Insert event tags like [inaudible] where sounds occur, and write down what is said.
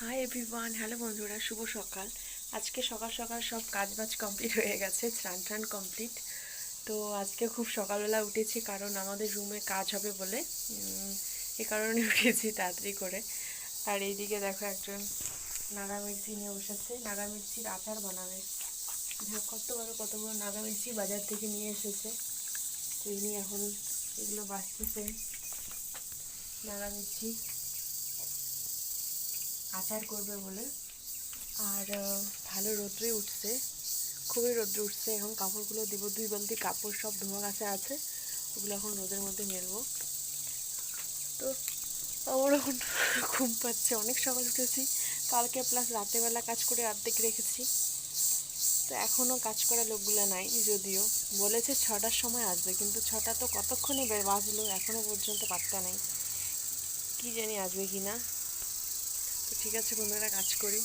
Hi everyone hello বন্ধুরা। শুভ সকাল। আজকে সকাল সকাল সব কাজ বাজ কমপ্লিট হয়ে গেছে, স্নান টান কমপ্লিট তো আজকে খুব সকালবেলা উঠেছি কারণ আমাদের রুমে কাজ হবে বলে। এ কারণে [laughs] উঠেছি তাড়াতাড়ি করে। আর এইদিকে দেখো একজন নাগা মির্চি নিয়ে বসেছে। নাগা মির্চির আচার বানাবে। কত বড় কত বড় নাগা মির্চি বাজার থেকে নিয়ে এসেছে। তো এখন এগুলো বাঁচতেছে নাগা মির্চি। আচার করবে বলে। আর ভালো রোদ্রে উঠছে, খুবই রোদ্রে উঠছে। এখন কাপড়গুলো দিব, দুই বালতি কাপড় সব ধোয়া কাছে আছে, ওগুলো এখন রোদের মধ্যে মেলবো। তো আমার এখন ঘুম পাচ্ছে, অনেক সকাল উঠেছি। কালকে প্লাস রাতেরবেলা কাজ করে অর্ধেক রেখেছি। তো এখনও কাজ করা লোকগুলো নাই, যদিও। বলেছে ছটার সময় আসবে, কিন্তু ছটা তো কতক্ষণে বাজলো এখনও পর্যন্ত পাত্তা নাই। কি জানি আসবে কি না ঠিক আছে বন্ধুরা কাজ করি।